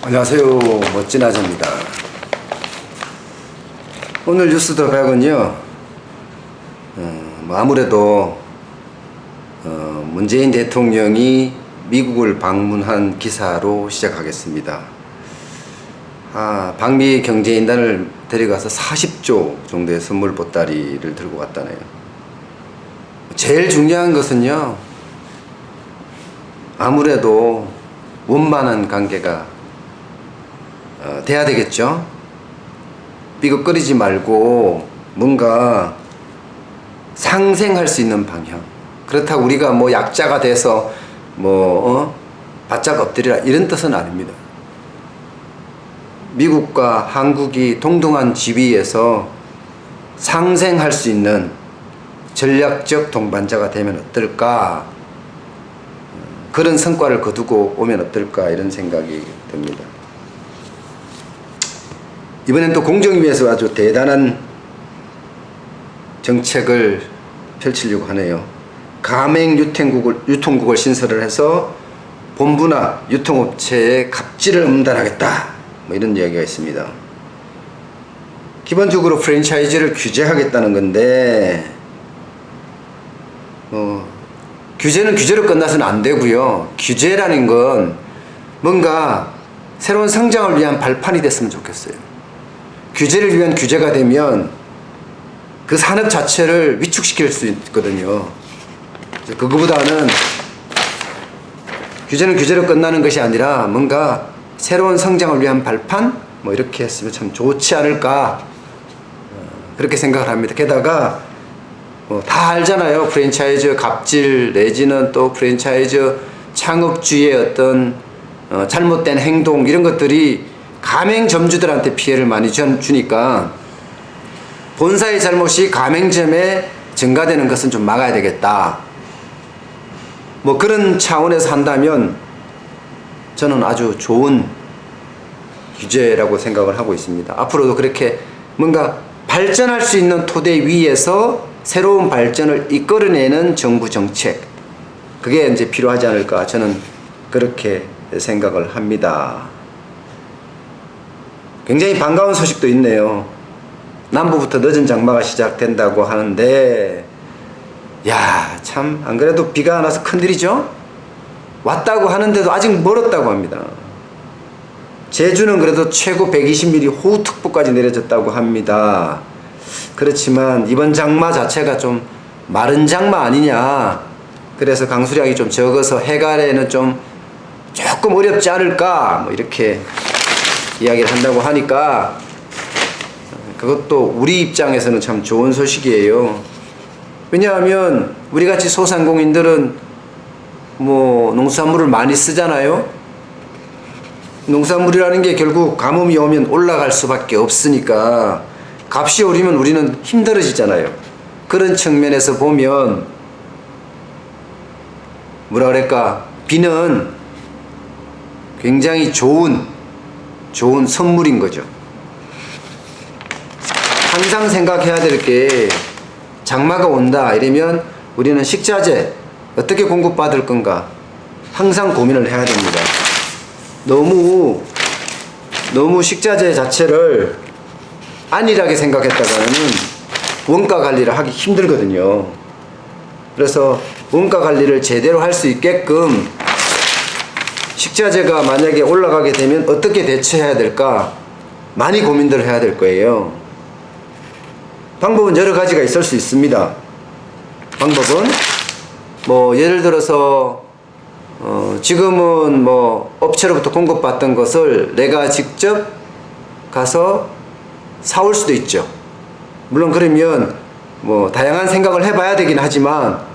안녕하세요. 멋진 아재입니다. 오늘 뉴스 더 백은요, 어, 뭐 아무래도 어, 문재인 대통령이 미국을 방문한 기사로 시작하겠습니다. 아, 방미 경제인단을 데려가서 40조 정도의 선물 보따리를 들고 갔다네요. 제일 중요한 것은요, 아무래도 원만한 관계가 어, 돼야 되겠죠. 삐걱거리지 말고 뭔가 상생할 수 있는 방향. 그렇다고 우리가 뭐 약자가 돼서 뭐 어? 바짝 엎드리라 이런 뜻은 아닙니다. 미국과 한국이 동등한 지위에서 상생할 수 있는 전략적 동반자가 되면 어떨까? 그런 성과를 거두고 오면 어떨까 이런 생각이 듭니다. 이번엔 또 공정위에서 아주 대단한 정책을 펼치려고 하네요. 가맹 유통국을, 유통국을 신설을 해서 본부나 유통업체의 갑질을 음단하겠다. 뭐 이런 이야기가 있습니다. 기본적으로 프랜차이즈를 규제하겠다는 건데, 어, 규제는 규제로 끝나서는 안 되고요. 규제라는 건 뭔가 새로운 성장을 위한 발판이 됐으면 좋겠어요. 규제를 위한 규제가 되면 그 산업 자체를 위축시킬 수 있거든요. 그거보다는 규제는 규제로 끝나는 것이 아니라 뭔가 새로운 성장을 위한 발판? 뭐 이렇게 했으면 참 좋지 않을까. 어, 그렇게 생각을 합니다. 게다가 뭐 다 알잖아요. 프랜차이즈 갑질 내지는 또 프랜차이즈 창업주의 어떤 어, 잘못된 행동 이런 것들이 가맹점주들한테 피해를 많이 주- 주니까 본사의 잘못이 가맹점에 증가되는 것은 좀 막아야 되겠다. 뭐 그런 차원에서 한다면 저는 아주 좋은 규제라고 생각을 하고 있습니다. 앞으로도 그렇게 뭔가 발전할 수 있는 토대 위에서 새로운 발전을 이끌어내는 정부 정책 그게 이제 필요하지 않을까 저는 그렇게 생각을 합니다. 굉장히 반가운 소식도 있네요. 남부부터 늦은 장마가 시작된다고 하는데 야 참 안 그래도 비가 안 와서 큰일이죠? 왔다고 하는데도 아직 멀었다고 합니다. 제주는 그래도 최고 120mm 호우특보까지 내려졌다고 합니다. 그렇지만 이번 장마 자체가 좀 마른 장마 아니냐. 그래서 강수량이 좀 적어서 해갈에는 좀 조금 어렵지 않을까. 뭐 이렇게 이야기를 한다고 하니까 그것도 우리 입장에서는 참 좋은 소식이에요. 왜냐하면 우리 같이 소상공인들은 뭐 농수산물을 많이 쓰잖아요. 농산물이라는 게 결국 가뭄이 오면 올라갈 수밖에 없으니까 값이 오르면 우리는 힘들어지잖아요. 그런 측면에서 보면 뭐라 그럴까 비는 굉장히 좋은 좋은 선물인 거죠. 항상 생각해야 될 게 장마가 온다 이러면 우리는 식자재 어떻게 공급받을 건가 항상 고민을 해야 됩니다. 너무 너무 식자재 자체를 안일하게 생각했다가는 원가 관리를 하기 힘들거든요. 그래서 원가 관리를 제대로 할 수 있게끔 식자재가 만약에 올라가게 되면 어떻게 대처해야 될까 많이 고민들을 해야 될 거예요. 방법은 여러 가지가 있을 수 있습니다. 방법은 뭐 예를 들어서 어, 지금은 뭐 업체로부터 공급받던 것을 내가 직접 가서 사올 수도 있죠. 물론 그러면 뭐 다양한 생각을 해봐야 되긴 하지만 어,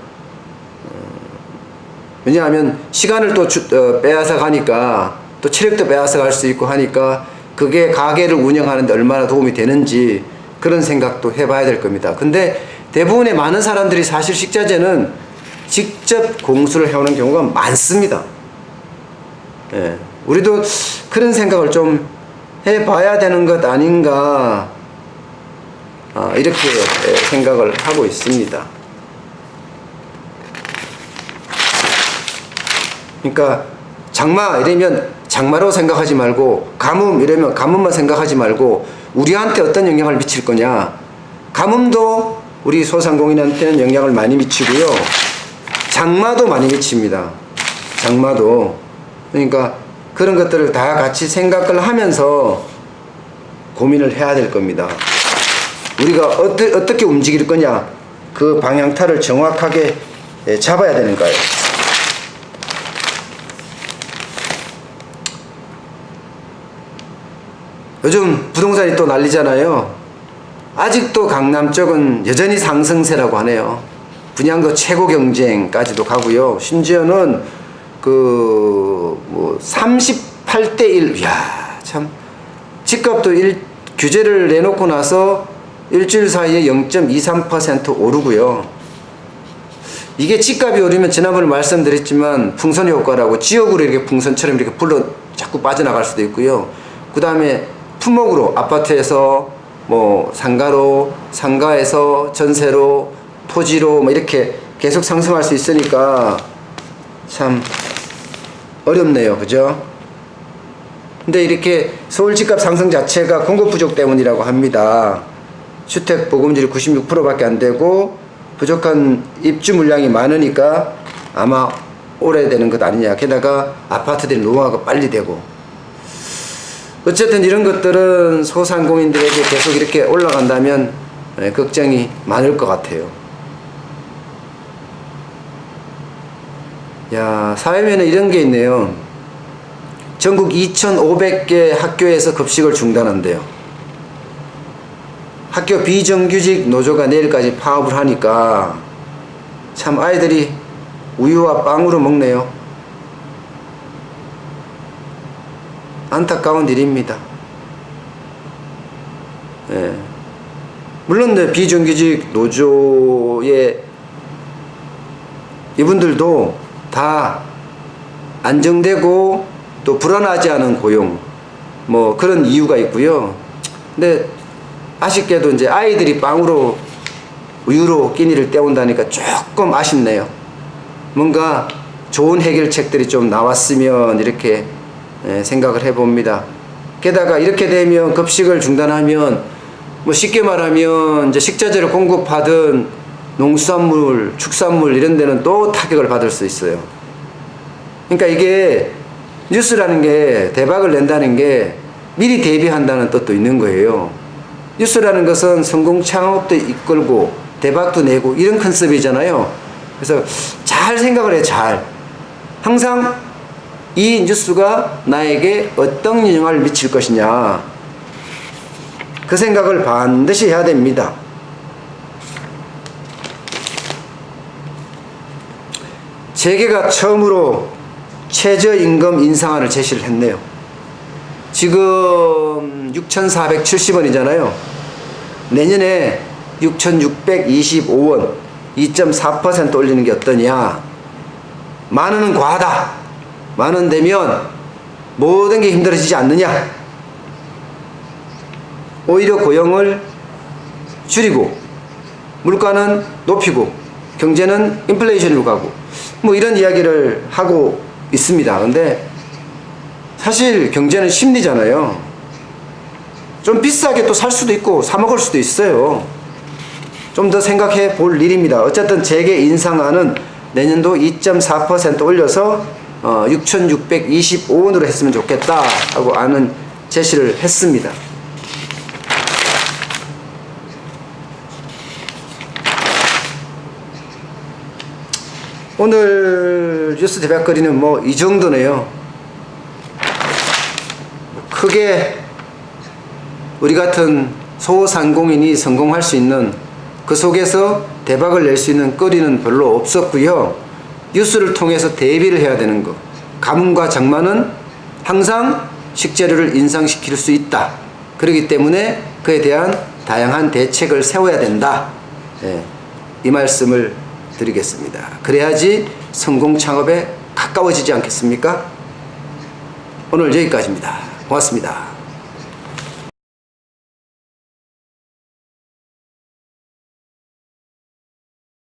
왜냐하면 시간을 또 주, 어, 빼앗아 가니까 또 체력도 빼앗아 갈 수 있고 하니까 그게 가게를 운영하는데 얼마나 도움이 되는지 그런 생각도 해봐야 될 겁니다. 근데 대부분의 많은 사람들이 사실 식자재는 직접 공수를 해오는 경우가 많습니다. 예, 우리도 그런 생각을 좀 해봐야 되는 것 아닌가 아, 이렇게 예, 생각을 하고 있습니다. 그러니까 장마 이러면 장마로 생각하지 말고 가뭄 이러면 가뭄만 생각하지 말고 우리한테 어떤 영향을 미칠 거냐. 가뭄도 우리 소상공인한테는 영향을 많이 미치고요. 장마도 많이 미칩니다. 장마도. 그러니까 그런 것들을 다 같이 생각을 하면서 고민을 해야 될 겁니다. 우리가 어떠, 어떻게 움직일 거냐. 그 방향타를 정확하게 예, 잡아야 되는 거예요 요즘 부동산이 또 난리잖아요. 아직도 강남 쪽은 여전히 상승세라고 하네요. 분양도 최고 경쟁까지도 가고요. 심지어는 그 뭐 38대 1. 이야, 참 집값도 일, 규제를 내놓고 나서 일주일 사이에 0.23% 오르고요. 이게 집값이 오르면 지난번에 말씀드렸지만 풍선 효과라고 지역으로 이렇게 풍선처럼 이렇게 불러 자꾸 빠져나갈 수도 있고요. 그 다음에 품목으로 아파트에서 뭐 상가로 상가에서 전세로 토지로 뭐 이렇게 계속 상승할 수 있으니까 참 어렵네요. 그죠? 근데 이렇게 서울 집값 상승 자체가 공급 부족 때문이라고 합니다. 주택 보급률이 96%밖에 안 되고 부족한 입주 물량이 많으니까 아마 오래되는 것 아니냐. 게다가 아파트들이 노후화가 빨리 되고 어쨌든 이런 것들은 소상공인들에게 계속 이렇게 올라간다면 예, 걱정이 많을 것 같아요. 야, 사회면에 이런 게 있네요. 전국 2,500개 학교에서 급식을 중단한대요. 학교 비정규직 노조가 내일까지 파업을 하니까 참 아이들이 우유와 빵으로 먹네요. 안타까운 일입니다. 예. 물론 네, 비정규직 노조의 이분들도 다 안정되고 또 불안하지 않은 고용 뭐 그런 이유가 있고요. 근데 아쉽게도 이제 아이들이 빵으로 우유로 끼니를 때운다니까 조금 아쉽네요. 뭔가 좋은 해결책들이 좀 나왔으면 이렇게 예, 생각을 해봅니다. 게다가 이렇게 되면 급식을 중단하면 뭐 쉽게 말하면 이제 식자재를 공급하던 농수산물, 축산물 이런 데는 또 타격을 받을 수 있어요. 그러니까 이게 뉴스라는 게 대박을 낸다는 게 미리 대비한다는 뜻도 있는 거예요. 뉴스라는 것은 성공 창업도 이끌고 대박도 내고 이런 컨셉이잖아요. 그래서 잘 생각을 해, 잘. 항상 이 뉴스가 나에게 어떤 영향을 미칠 것이냐. 그 생각을 반드시 해야 됩니다. 재계가 처음으로 최저임금 인상안을 제시를 했네요. 지금 6,470원이잖아요. 내년에 6,625원, 2.4% 올리는 게 어떠냐. 만 원은 과하다. 만원 되면 모든 게 힘들어지지 않느냐. 오히려 고용을 줄이고 물가는 높이고 경제는 인플레이션으로 가고 뭐 이런 이야기를 하고 있습니다. 근데 사실 경제는 심리잖아요. 좀 비싸게 또 살 수도 있고 사 먹을 수도 있어요. 좀 더 생각해 볼 일입니다. 어쨌든 재계 인상안은 내년도 2.4% 올려서 어, 6,625원으로 했으면 좋겠다 하고 아는 제시를 했습니다. 오늘 뉴스 대박거리는 뭐 이 정도네요. 크게 우리 같은 소상공인이 성공할 수 있는 그 속에서 대박을 낼 수 있는 거리는 별로 없었고요. 뉴스를 통해서 대비를 해야 되는 거. 가뭄과 장마는 항상 식재료를 인상시킬 수 있다. 그렇기 때문에 그에 대한 다양한 대책을 세워야 된다. 예, 이 말씀을 드리겠습니다. 그래야지 성공 창업에 가까워지지 않겠습니까? 오늘 여기까지입니다. 고맙습니다.